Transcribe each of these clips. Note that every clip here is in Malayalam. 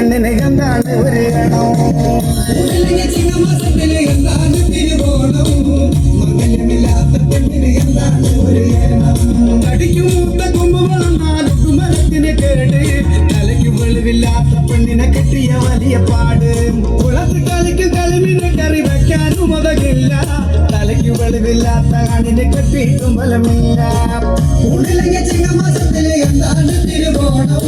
പെണ്ണിന് എന്താണ് ഒരു ഗണം? കടിക്കും മൂത്ത കൊമ്പ് വളർന്നാലും മരത്തിന് കേട്. തലയ്ക്ക് വെളിവില്ലാത്ത പെണ്ണിനെ കെട്ടിയ പാട്. കുളത്ത് കളിക്കും കളിമിനെ കറി വയ്ക്കാനും അതകില്ല തലയ്ക്ക് വെളിവില്ലാത്ത കണിനെ കെട്ടിയിട്ടും ഫലമില്ല. എന്താണ് തിരുവോണം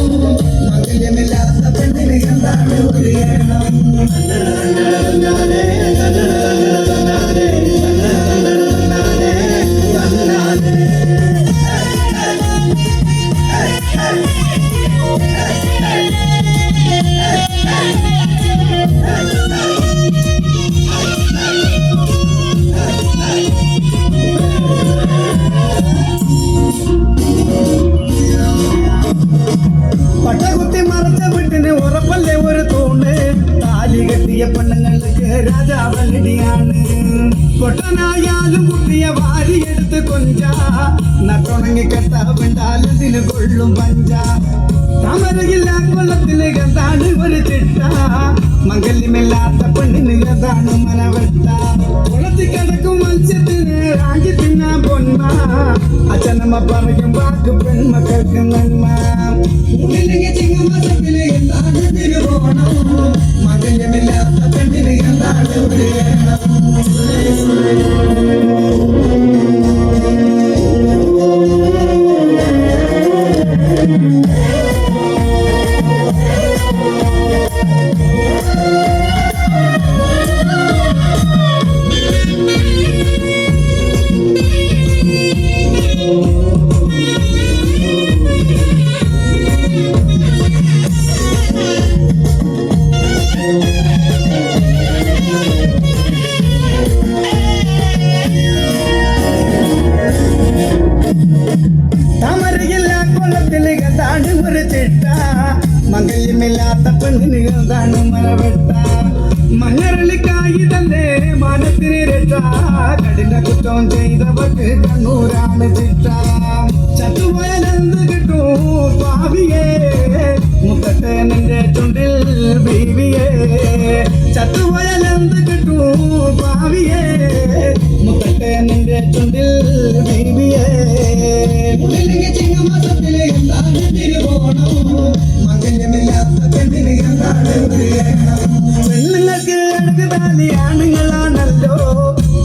മകല്യമില്ലാത്ത പെണ്ണിന് എന്താണ് ഒരു ഏണം പട്ടകുത്തി പെണ്ണുങ്ങൾക്ക് രാജാവലിടിയാണ്. പൊട്ടനായാലും കുട്ടിയെ വാരിയെടുത്ത് കൊഞ്ച. നട്ടുണങ്ങി കെട്ടാവണ്ടാലതിന് കൊള്ളും പഞ്ച. താമരയില്ല കൊള്ളത്തിന് എന്താണ് ഒരു ചിട്ട? മംഗല്യമില്ലാത്ത പെണ്ണിന് എന്താണ് മനവെട്ട? കുളത്തിൽ കിടക്കും മത്സ്യത്തിന് ആകി തിന്നാൻ പൊന്മ. അച്ഛനമ്മ പറയും വാക്ക് പെൺമക്കൾക്ക് നന്മ. ചിങ്ങമാസത്തിൽ എന്താണ് തിരുവോണം? മംഗല്യമില്ലാത്ത പെണ്ണിന് എന്താണ് മരവെട്ട മങ്ങരളിക്കായി തന്നെ മാനത്തിന് രക്ഷ. കഠിന കുറ്റം ചെയ്തവർക്ക് കണ്ണൂരാണ് ചിട്ട ചത്തുപോയാൽ എന്ത് കിട്ടും പാവിയേ മുത്തട്ടെ നിന്റെ ചുണ്ടിൽ ബീവിയെ. ചത്തുപോയാൽ എന്ത് കിട്ടും പാവിയേ മുത്തട്ടെ നിന്റെ ചുണ്ടിൽ ബീവിയെ. ചിങ്ങമാസത്തിൽ എന്താണ് തിരുവോണം? പെണ്ണുങ്ങൾക്ക് അടുക്കതാലി ആണുങ്ങളാണല്ലോ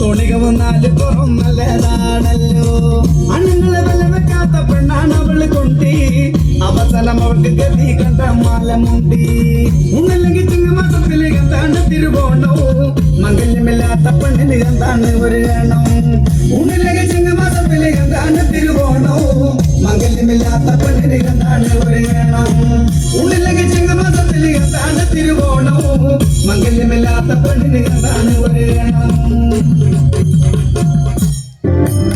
തുണികവും നാല് പുറം നല്ലതാണല്ലോ ആണുങ്ങളെ വില വെക്കാത്ത പെണ്ണാണ് അവൾ കൊണ്ടി അവസാനം അവൾക്ക് ഗതി കണ്ട മാലമുണ്ടി ഉന്നല്ലെങ്കിൽ ചിങ്ങമാസത്തിൽ എന്താണ് തിരുവോണവും മംഗല്യമില്ലാത്ത പെണ്ണിന് എന്താണ് ഒരു ഗണം ഉന്നില്ലെങ്കിൽ മംഗല്യമില്ലാത്ത പെണ്ണിന് കണ്ടാണ് ഒരു